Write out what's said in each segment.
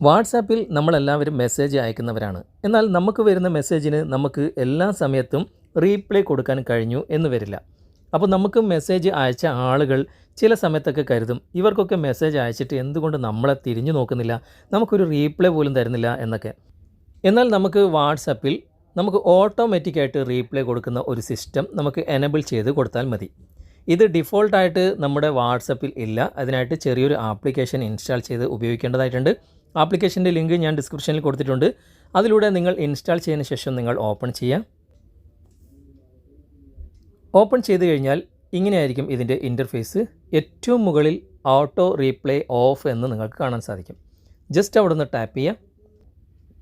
വാട്സാപ്പിൽ നമ്മളെല്ലാവരും മെസ്സേജ് അയക്കുന്നവരാണ്. എന്നാൽ നമുക്ക് വരുന്ന മെസ്സേജിന് നമുക്ക് എല്ലാ സമയത്തും റീപ്ലൈ കൊടുക്കാൻ കഴിഞ്ഞു എന്ന് വരില്ല. അപ്പോൾ നമുക്ക് മെസ്സേജ് അയച്ച ആളുകൾ ചില സമയത്തൊക്കെ കരുതും ഇവർക്കൊക്കെ മെസ്സേജ് അയച്ചിട്ട് എന്തുകൊണ്ട് നമ്മളെ തിരിഞ്ഞു നോക്കുന്നില്ല? നമുക്കൊരു റീപ്ലൈ പോലും തരുന്നില്ല എന്നൊക്കെ. എന്നാൽ നമുക്ക് വാട്സപ്പിൽ നമുക്ക് ഓട്ടോമാറ്റിക്കായിട്ട് റീപ്ലൈ കൊടുക്കുന്ന ഒരു സിസ്റ്റം നമുക്ക് എനബിൾ ചെയ്ത് കൊടുത്താൽ മതി. ഇത് ഡിഫോൾട്ടായിട്ട് നമ്മുടെ വാട്സപ്പിൽ ഇല്ല. അതിനായിട്ട് ചെറിയൊരു ആപ്ലിക്കേഷൻ ഇൻസ്റ്റാൾ ചെയ്ത് ഉപയോഗിക്കേണ്ടതായിട്ടുണ്ട്. ആപ്ലിക്കേഷന്റെ ലിങ്ക് ഞാൻ ഡിസ്ക്രിപ്ഷനിൽ കൊടുത്തിട്ടുണ്ട്. അതിലൂടെ നിങ്ങൾ ഇൻസ്റ്റാൾ ചെയ്തതിന് ശേഷം നിങ്ങൾ ഓപ്പൺ ചെയ്യാം. ഓപ്പൺ ചെയ്ത് കഴിഞ്ഞാൽ ഇങ്ങനെയായിരിക്കും ഇതിന്റെ ഇന്റർഫേസ്. ഏറ്റവും മുകളിൽ ഓട്ടോ റീപ്ലേ ഓഫ് എന്ന് നിങ്ങൾക്ക് കാണാൻ സാധിക്കും. ജസ്റ്റ് അവിടെ നിന്ന് ടാപ്പ് ചെയ്യാം.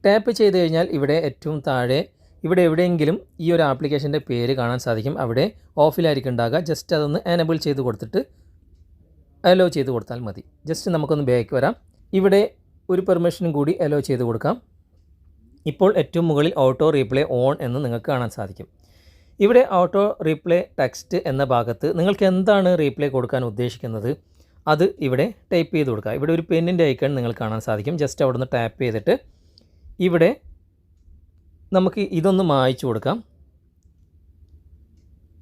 ടാപ്പ് ചെയ്ത് കഴിഞ്ഞാൽ ഇവിടെ ഏറ്റവും താഴെ ഇവിടെ എവിടെയെങ്കിലും ഈ ഒരു ആപ്ലിക്കേഷന്റെ പേര് കാണാൻ സാധിക്കും. അവിടെ ഓഫിലായിരിക്കും ഉണ്ടാകുക. ജസ്റ്റ് അതൊന്ന് എനബിൾ ചെയ്ത് കൊടുത്തിട്ട് അലോ ചെയ്ത് കൊടുത്താൽ മതി. ജസ്റ്റ് നമുക്കൊന്ന് ബാക്ക് വരാം. ഇവിടെ ഒരു പെർമിഷനും കൂടി അലോ ചെയ്ത് കൊടുക്കാം. ഇപ്പോൾ ഏറ്റവും മുകളിൽ ഓട്ടോ റീപ്ലേ ഓൺ എന്ന് നിങ്ങൾക്ക് കാണാൻ സാധിക്കും. ഇവിടെ ഓട്ടോ റീപ്ലേ ടെക്സ്റ്റ് എന്ന ഭാഗത്ത് നിങ്ങൾക്ക് എന്താണ് റീപ്ലേ കൊടുക്കാൻ ഉദ്ദേശിക്കുന്നത്? അത് ഇവിടെ ടൈപ്പ് ചെയ്ത് കൊടുക്കുക. ഇവിടെ ഒരു പെന്നിന്റെ ഐക്കൺ നിങ്ങൾക്ക് കാണാൻ സാധിക്കും. ജസ്റ്റ് അവിടെ നിന്ന് ടാപ്പ് ചെയ്തിട്ട് ഇവിടെ നമുക്ക് ഇതൊന്ന് മായ്ച്ചു കൊടുക്കാം.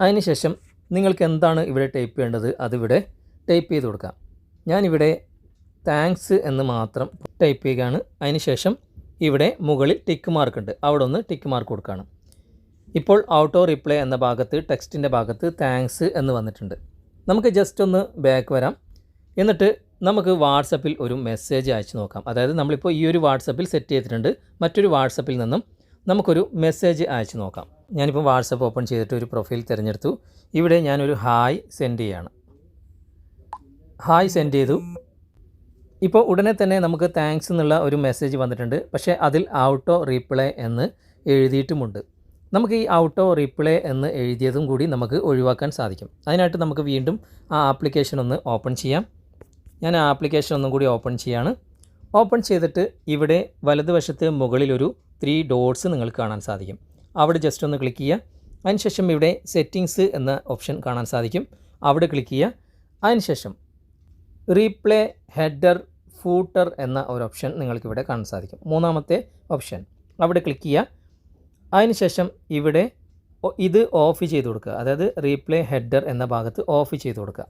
അതിനുശേഷം നിങ്ങൾക്ക് എന്താണ് ഇവിടെ ടൈപ്പ് ചെയ്യേണ്ടത്? അതിവിടെ ടൈപ്പ് ചെയ്ത് കൊടുക്കാം. ഞാനിവിടെ താങ്ക്സ് എന്ന് മാത്രം ടൈപ്പ് ചെയ്യുകയാണ്. അതിനുശേഷം ഇവിടെ മുകളിൽ ടിക്ക് മാർക്ക് ഉണ്ട്. അവിടെ ഒന്ന് ടിക്ക് മാർക്ക് കൊടുക്കുകയാണ് ഇപ്പോൾ ഔട്ടോ റിപ്ലൈ എന്ന ഭാഗത്ത് ടെക്സ്റ്റിന്റെ ഭാഗത്ത് താങ്ക്സ് എന്ന് വന്നിട്ടുണ്ട്. നമുക്ക് ജസ്റ്റ് ഒന്ന് ബാക്ക് വരാം. എന്നിട്ട് നമുക്ക് വാട്സപ്പിൽ ഒരു മെസ്സേജ് അയച്ചു നോക്കാം. അതായത് നമ്മളിപ്പോൾ ഈ ഒരു വാട്സപ്പിൽ സെറ്റ് ചെയ്തിട്ടുണ്ട്. മറ്റൊരു വാട്സപ്പിൽ നിന്നും നമുക്കൊരു മെസ്സേജ് അയച്ചു നോക്കാം. ഞാനിപ്പോൾ വാട്സപ്പ് ഓപ്പൺ ചെയ്തിട്ട് ഒരു പ്രൊഫൈൽ തിരഞ്ഞെടുത്തു. ഇവിടെ ഞാനൊരു ഹായ് സെൻഡ് ചെയ്യാണ്. ഹായ് സെൻഡ് ചെയ്തു. ഇപ്പോൾ ഉടനെ തന്നെ നമുക്ക് താങ്ക്സ് എന്നുള്ള ഒരു മെസ്സേജ് വന്നിട്ടുണ്ട്. പക്ഷേ അതിൽ ഔട്ടോ റീപ്ലൈ എന്ന് എഴുതിയിട്ടുമുണ്ട്. നമുക്ക് ഈ ഔട്ടോ റീപ്ലൈ എന്ന് എഴുതിയതും കൂടി നമുക്ക് ഒഴിവാക്കാൻ സാധിക്കും. അതിനായിട്ട് നമുക്ക് വീണ്ടും ആ ആപ്ലിക്കേഷൻ ഒന്ന് ഓപ്പൺ ചെയ്യാം. ഞാൻ ആ ആപ്ലിക്കേഷൻ ഒന്നും കൂടി ഓപ്പൺ ചെയ്യാണ്. ഓപ്പൺ ചെയ്തിട്ട് ഇവിടെ വലതുവശത്ത് മുകളിലൊരു ത്രീ ഡോട്ട്സ് നിങ്ങൾക്ക് കാണാൻ സാധിക്കും. അവിടെ ജസ്റ്റ് ഒന്ന് ക്ലിക്ക് ചെയ്യുക. അതിനുശേഷം ഇവിടെ സെറ്റിങ്സ് എന്ന ഓപ്ഷൻ കാണാൻ സാധിക്കും. അവിടെ ക്ലിക്ക് ചെയ്യുക. അതിനുശേഷം റീപ്ലേ ഹെഡർ ഫൂട്ടർ എന്ന ഒരു ഓപ്ഷൻ നിങ്ങൾക്ക് ഇവിടെ കാണാൻ സാധിക്കും. മൂന്നാമത്തെ ഓപ്ഷൻ അവിടെ ക്ലിക്ക് ചെയ്യുക. അതിനുശേഷം ഇവിടെ ഇത് ഓഫ് ചെയ്ത് കൊടുക്കുക. അതായത് റീപ്ലേ ഹെഡർ എന്ന ഭാഗത്ത് ഓഫ് ചെയ്ത് കൊടുക്കുക.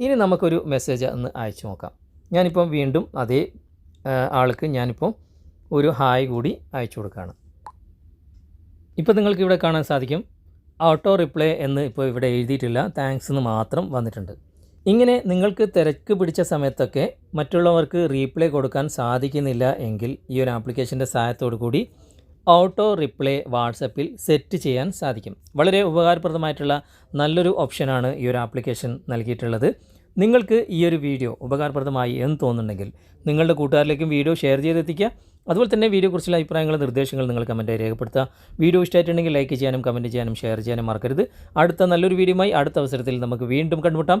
ഇനി നമുക്കൊരു മെസ്സേജ് ഒന്ന് അയച്ചു നോക്കാം. ഞാനിപ്പം വീണ്ടും അതേ ആൾക്ക് ഞാനിപ്പം ഒരു ഹായ് കൂടി അയച്ചു കൊടുക്കുകയാണ്. ഇപ്പോൾ നിങ്ങൾക്ക് ഇവിടെ കാണാൻ സാധിക്കും. ഓട്ടോ റിപ്ലൈ എന്ന് ഇപ്പോൾ ഇവിടെ എഴുതിയിട്ടില്ല. താങ്ക്സ് എന്ന് മാത്രം വന്നിട്ടുണ്ട്. ഇങ്ങനെ നിങ്ങൾക്ക് തിരക്ക് പിടിച്ച സമയത്തൊക്കെ മറ്റുള്ളവർക്ക് റീപ്ലൈ കൊടുക്കാൻ സാധിക്കുന്നില്ല എങ്കിൽ ഈ ഒരു ആപ്ലിക്കേഷന്റെ സഹായത്തോടു കൂടി ഓട്ടോ റിപ്ലൈ വാട്സപ്പിൽ സെറ്റ് ചെയ്യാൻ സാധിക്കും. വളരെ ഉപകാരപ്രദമായിട്ടുള്ള നല്ലൊരു ഓപ്ഷനാണ് ഈ ഒരു ആപ്ലിക്കേഷൻ നൽകിയിട്ടുള്ളത്. നിങ്ങൾക്ക് ഈ ഒരു വീഡിയോ ഉപകാരപ്രദമായി എന്ന് തോന്നുന്നുണ്ടെങ്കിൽ നിങ്ങളുടെ കൂട്ടുകാരിലേക്കും വീഡിയോ ഷെയർ ചെയ്തെത്തിക്കുക. അതുപോലെ തന്നെ വീഡിയോ കുറിച്ചുള്ള അഭിപ്രായങ്ങളും നിർദ്ദേശങ്ങളും നിങ്ങൾ കമന്റായി രേഖപ്പെടുത്തുക. വീഡിയോ ഇഷ്ടമായിട്ടുണ്ടെങ്കിൽ ലൈക്ക് ചെയ്യാനും കമന്റ് ചെയ്യാനും ഷെയർ ചെയ്യാനും മറക്കരുത്. അടുത്ത നല്ലൊരു വീഡിയോയുമായി അടുത്ത അവസരത്തിൽ നമുക്ക് വീണ്ടും കണ്ടുമുട്ടാം.